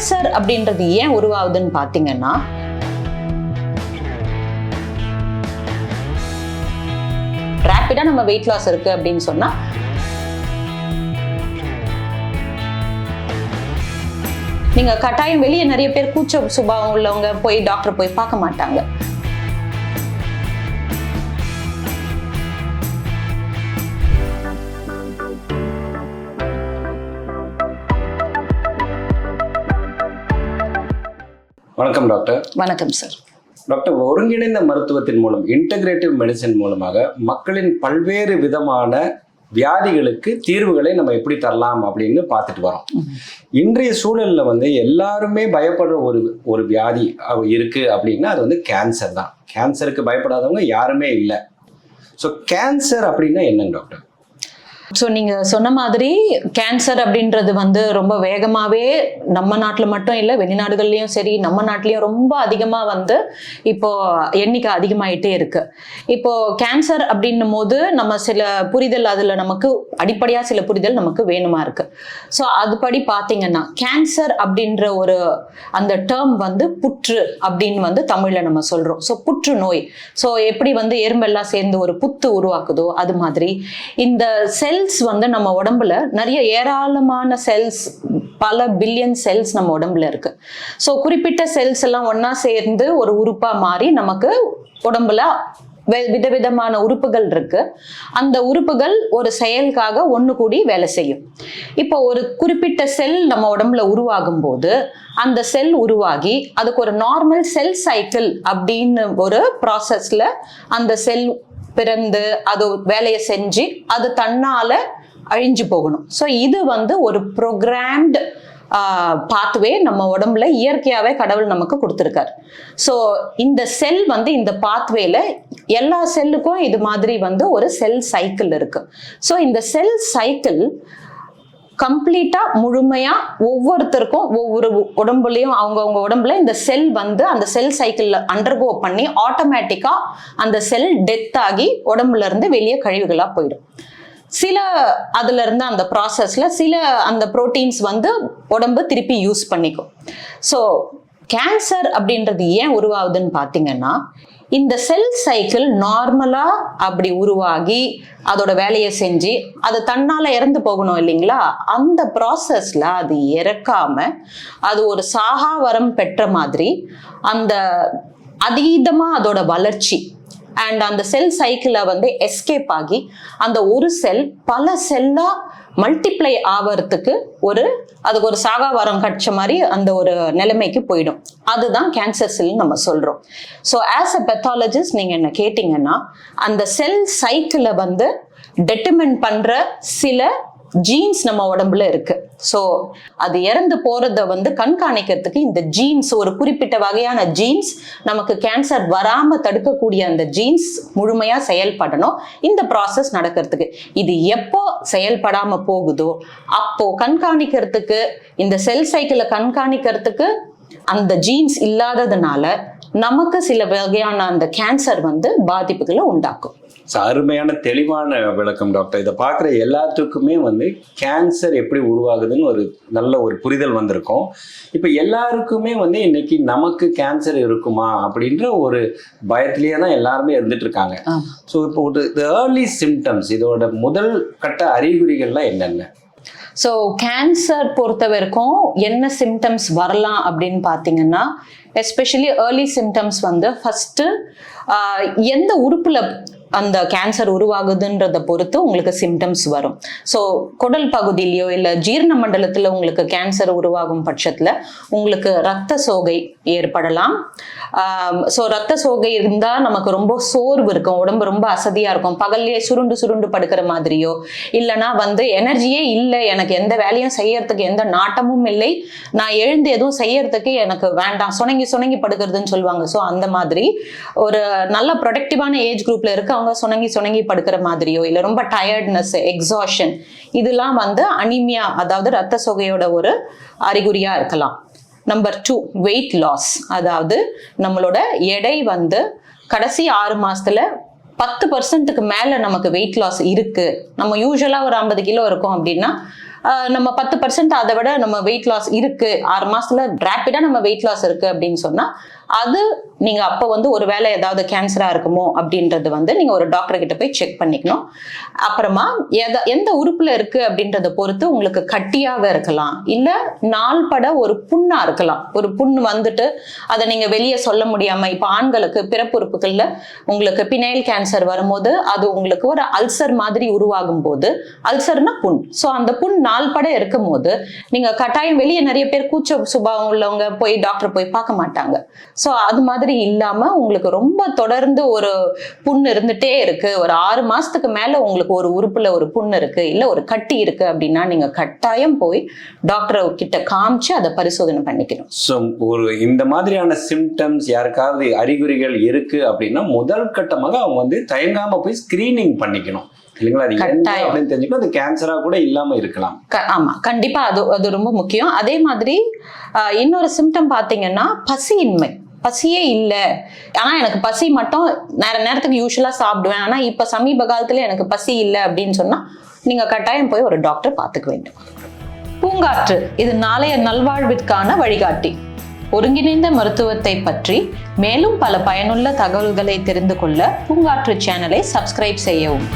Cancer அப்படின்றது ஏன் உருவாகுதுன்னு பார்த்தீங்கன்னா ரேப்பிடாக நம்ம வெயிட் லாஸ் இருக்கு அப்படின்னு சொன்னா நீங்க கட்டாயம் வெளியே நிறைய பேர் கூச்ச சுபாவம் உள்ளவங்க போய் டாக்டர் போய் பார்க்க மாட்டாங்க. வணக்கம் டாக்டர். வணக்கம் சார். டாக்டர் ஒருங்கிணைந்த மருத்துவத்தின் மூலம் இன்டகிரேட்டிவ் மெடிசன் மூலமாக மக்களின் பல்வேறு விதமான வியாதிகளுக்கு தீர்வுகளை நம்ம எப்படி தரலாம் அப்படின்னு பார்த்துட்டு வரோம். இன்றைய சூழல்ல வந்து எல்லாருமே பயப்படுற ஒரு ஒரு வியாதி இருக்கு அப்படின்னா அது வந்து கேன்சர் தான். கேன்சருக்கு பயப்படாதவங்க யாருமே இல்லை. ஸோ கேன்சர் அப்படின்னா என்னங்க டாக்டர்? ஸோ நீங்க சொன்ன மாதிரி கேன்சர் அப்படின்றது வந்து ரொம்ப வேகமாகவே நம்ம நாட்டில் மட்டும் இல்லை வெளிநாடுகள்லையும் சரி நம்ம நாட்டிலையும் ரொம்ப அதிகமாக வந்து இப்போ எண்ணிக்கை அதிகமாயிட்டே இருக்கு. இப்போ கேன்சர் அப்படின்னும் போது நம்ம சில புரிதல் அதில் நமக்கு அடிப்படையாக சில புரிதல் நமக்கு வேணுமா இருக்கு. ஸோ அதுபடி பார்த்தீங்கன்னா கேன்சர் அப்படின்ற ஒரு அந்த டேர்ம் வந்து புற்று அப்படின்னு வந்து தமிழில் நம்ம சொல்கிறோம் ஸோ புற்று நோய். ஸோ எப்படி வந்து எறும்பெல்லாம் சேர்ந்து ஒரு புத்து உருவாக்குதோ அது மாதிரி இந்த செல் செல்ஸ் வந்து நம்ம உடம்புல நிறைய ஏராளமான செல்ஸ் பல பில்லியன் செல்ஸ் நம்ம உடம்புல இருக்கு. ஸோ குறிப்பிட்ட செல்ஸ் எல்லாம் ஒன்னா சேர்ந்து ஒரு உறுப்பா மாறி நமக்கு உடம்புல விதவிதமான உறுப்புகள் இருக்கு. அந்த உறுப்புகள் ஒரு செயலுக்காக ஒன்று கூடி வேலை செய்யும். இப்போ ஒரு குறிப்பிட்ட செல் நம்ம உடம்புல உருவாகும் போது அந்த செல் உருவாகி அதுக்கு ஒரு நார்மல் செல் சைக்கிள் அப்படின்னு ஒரு ப்ராசஸ்ல அந்த செல் பிறந்து அது வேலையை செஞ்சு அது தன்னால அழிஞ்சு போகணும். ஸோ இது வந்து ஒரு ப்ரோக்ராம்டு பாத்வே நம்ம உடம்புல இயற்கையாகவே கடவுள் நமக்கு கொடுத்துருக்காரு. ஸோ இந்த செல் வந்து இந்த பாத்வேல எல்லா செல்லுக்கும் இது மாதிரி வந்து ஒரு செல் சைக்கிள் இருக்கு. ஸோ இந்த செல் சைக்கிள் கம்ப்ளீட்டா முழுமையா ஒவ்வொருத்தருக்கும் ஒவ்வொரு உடம்புலையும் அவங்கவுங்க உடம்புல இந்த செல் வந்து அந்த செல் சைக்கிள்ல அண்டர்கோ பண்ணி ஆட்டோமேட்டிக்கா அந்த செல் டெத் ஆகி உடம்புல இருந்து வெளியே கழிவுகளா போயிடும். சில அதுல இருந்து அந்த ப்ராசஸ்ல சில அந்த ப்ரோட்டீன்ஸ் வந்து உடம்பு திருப்பி யூஸ் பண்ணிக்கும். ஸோ கேன்சர் அப்படின்றது ஏன் உருவாகுதுன்னு பார்த்தீங்கன்னா இந்த செல் சைக்கிள் நார்மலா அப்படி உருவாகி அதோட வேலையை செஞ்சு அது தன்னால இறந்து போகணும் இல்லைங்களா? அந்த ப்ராசஸ்ல அது இறக்காம அது ஒரு சாகா வரம் பெற்ற மாதிரி அந்த அதீதமா அதோட வளர்ச்சி அண்ட் அந்த செல் சைக்கிளை வந்து எஸ்கேப் ஆகி அந்த ஒரு செல் பல செல்லா மல்டிப்ளை ஆவறதுக்கு ஒரு அதுக்கு ஒரு சாகா வரம் கட்ச மாதிரி அந்த ஒரு நிலைமைக்கு போயிடும். அதுதான் கேன்சர் செல் நம்ம சொல்றோம். ஸோ ஆஸ் அ பெத்தாலஜிஸ்ட் நீங்க என்ன கேட்டிங்கன்னா அந்த செல் சைக்கிளை வந்து டெட்டர்மின் பண்ற சில ஜீன்ஸ் நம்ம உடம்புல இருக்கு. ஸோ அது இறந்து போறத வந்து கண்காணிக்கிறதுக்கு இந்த ஜீன்ஸ் ஒரு குறிப்பிட்ட வகையான ஜீன்ஸ் நமக்கு கேன்சர் வராம தடுக்கக்கூடிய அந்த ஜீன்ஸ் முழுமையா செயல்படணும். இந்த ப்ராசஸ் நடக்கிறதுக்கு. இது எப்போ செயல்படாம போகுதோ அப்போ கண்காணிக்கிறதுக்கு இந்த செல் சைக்கிளை கண்காணிக்கிறதுக்கு அந்த ஜீன்ஸ் இல்லாததுனால நமக்கு சில வகையான அந்த கேன்சர் வந்து பாதிப்புகளை உண்டாக்கும். ஸோ அருமையான தெளிவான விளக்கம் டாக்டர் இதை பார்க்குற எல்லாத்துக்குமே வந்து கேன்சர் எப்படி உருவாகுதுன்னு ஒரு நல்ல ஒரு புரிதல் வந்திருக்கும். இப்போ எல்லாருக்குமே வந்து இன்னைக்கு நமக்கு கேன்சர் இருக்குமா அப்படின்ற ஒரு பயத்திலேயே தான் எல்லாருமே இருந்துட்டு இருக்காங்க. ஸோ இப்போ ஒரு ஏர்லி சிம்டம்ஸ் இதோட முதல் கட்ட அறிகுறிகள்லாம் என்னென்ன? ஸோ கேன்சர் பொறுத்த வரைக்கும் என்ன சிம்டம்ஸ் வரலாம் அப்படின்னு பார்த்தீங்கன்னா எஸ்பெஷலி ஏர்லி சிம்டம்ஸ் வந்து ஃபஸ்ட்டு எந்த உறுப்பில் அந்த கேன்சர் உருவாகுதுன்றத பொறுத்து உங்களுக்கு சிம்டம்ஸ் வரும். ஸோ குடல் பகுதியிலையோ இல்லை ஜீரண மண்டலத்தில் உங்களுக்கு கேன்சர் உருவாகும் பட்சத்தில் உங்களுக்கு ரத்த சோகை ஏற்படலாம். ஸோ ரத்த சோகை இருந்தால் நமக்கு ரொம்ப சோர்வு இருக்கும் உடம்பு ரொம்ப அசதியாக இருக்கும். பகல்லையே சுருண்டு சுருண்டு படுக்கிற மாதிரியோ இல்லைனா வந்து எனர்ஜியே இல்லை எனக்கு எந்த வேலையும் செய்யறதுக்கு எந்த நாட்டமும் இல்லை. நான் எழுந்து எதுவும் செய்யறதுக்கு எனக்கு வேண்டாம். சுணங்கி சுணங்கி படுக்கிறதுன்னு சொல்லுவாங்க. ஸோ அந்த மாதிரி ஒரு நல்ல ப்ரொடக்டிவான ஏஜ் குரூப்ல அவங்க சுணங்கி சுணங்கி படுக்கிற மாதிரியோ இல்லை ரொம்ப டயர்ட்னஸ் எக்ஸாஷன் இதெல்லாம் வந்து அனிமியா அதாவது ரத்த சொகையோட ஒரு அறிகுறியா இருக்கலாம். நம்பர் டூ வெயிட் லாஸ் அதாவது நம்மளோட எடை வந்து கடைசி ஆறு மாசத்துல பத்து பர்சன்ட்டுக்கு மேலே நமக்கு வெயிட் லாஸ் இருக்கு. நம்ம யூஸ்வலாக ஒரு ஐம்பது கிலோ இருக்கும் அப்படின்னா நம்ம பத்து பர்சன்ட் அதை விட நம்ம வெயிட் லாஸ் இருக்கு. ஆறு மாசத்துல ரேப்பிடா நம்ம வெயிட் லாஸ் இருக்கு அப்படின்னு சொன்னா அது நீங்க அப்போ வந்து ஒரு வேளை ஏதாவது கேன்சரா இருக்குமோ அப்படின்றது வந்து நீங்க ஒரு டாக்டர் கிட்ட போய் செக் பண்ணிக்கணும். அப்புறமா எதை எந்த உறுப்புல இருக்கு அப்படின்றத பொறுத்து உங்களுக்கு கட்டியாக இருக்கலாம். இல்ல நாள்பட ஒரு புண்ணா இருக்கலாம். ஒரு புண்ணு வந்துட்டு அதை நீங்க வெளியே சொல்ல முடியாம இப்ப ஆண்களுக்கு பிறப்புறுப்புகளில் உங்களுக்கு பினைல் கேன்சர் வரும்போது அது உங்களுக்கு ஒரு அல்சர் மாதிரி உருவாகும் போது அல்சர்னா புண். ஸோ அந்த புண் நாள்பட இருக்கும் போது நீங்க கட்டாயம் வெளியே நிறைய பேர் கூச்ச சுபாவம் உள்ளவங்க போய் டாக்டர் போய் பார்க்க மாட்டாங்க. ஸோ அது மாதிரி இல்லாமல் உங்களுக்கு ரொம்ப தொடர்ந்து ஒரு புண் இருந்துட்டே இருக்கு. ஒரு ஆறு மாசத்துக்கு மேலே உங்களுக்கு ஒரு உறுப்புல ஒரு புண் இருக்கு இல்லை ஒரு கட்டி இருக்கு அப்படின்னா நீங்கள் கட்டாயம் போய் டாக்டரை கிட்ட காமிச்சு அதை பரிசோதனை பண்ணிக்கணும். ஸோ ஒரு இந்த மாதிரியான சிம்டம்ஸ் யாருக்காவது அறிகுறிகள் இருக்கு அப்படின்னா முதல் கட்டமாக அவங்க வந்து தயங்காம போய் ஸ்கிரீனிங் பண்ணிக்கணும். இல்லைங்களா? அது. அப்படின்னு தெரிஞ்சுக்கணும் அது கேன்சரா கூட இல்லாம இருக்கலாம். ஆமா. கண்டிப்பா அது அது ரொம்ப முக்கியம். அதே மாதிரி இன்னொரு சிம்டம் பாத்தீங்கன்னா பசியின்மை. பசியே இல்லை. ஆனா எனக்கு பசி மட்டும் நேர நேரத்துக்கு யூஸ்வலா சாப்பிடுவேன். ஆனா இப்ப சமீப காலத்துல எனக்கு பசி இல்லை அப்படின்னு சொன்னா நீங்க கட்டாயம் போய் ஒரு டாக்டர் பார்த்துக்க வேண்டும். பூங்காற்று இது நாளைய நல்வாழ்விற்கான வழிகாட்டி. ஒருங்கிணைந்த மருத்துவத்தை பற்றி மேலும் பல பயனுள்ள தகவல்களை தெரிந்து கொள்ள பூங்காற்று சேனலை சப்ஸ்கிரைப் செய்யவும்.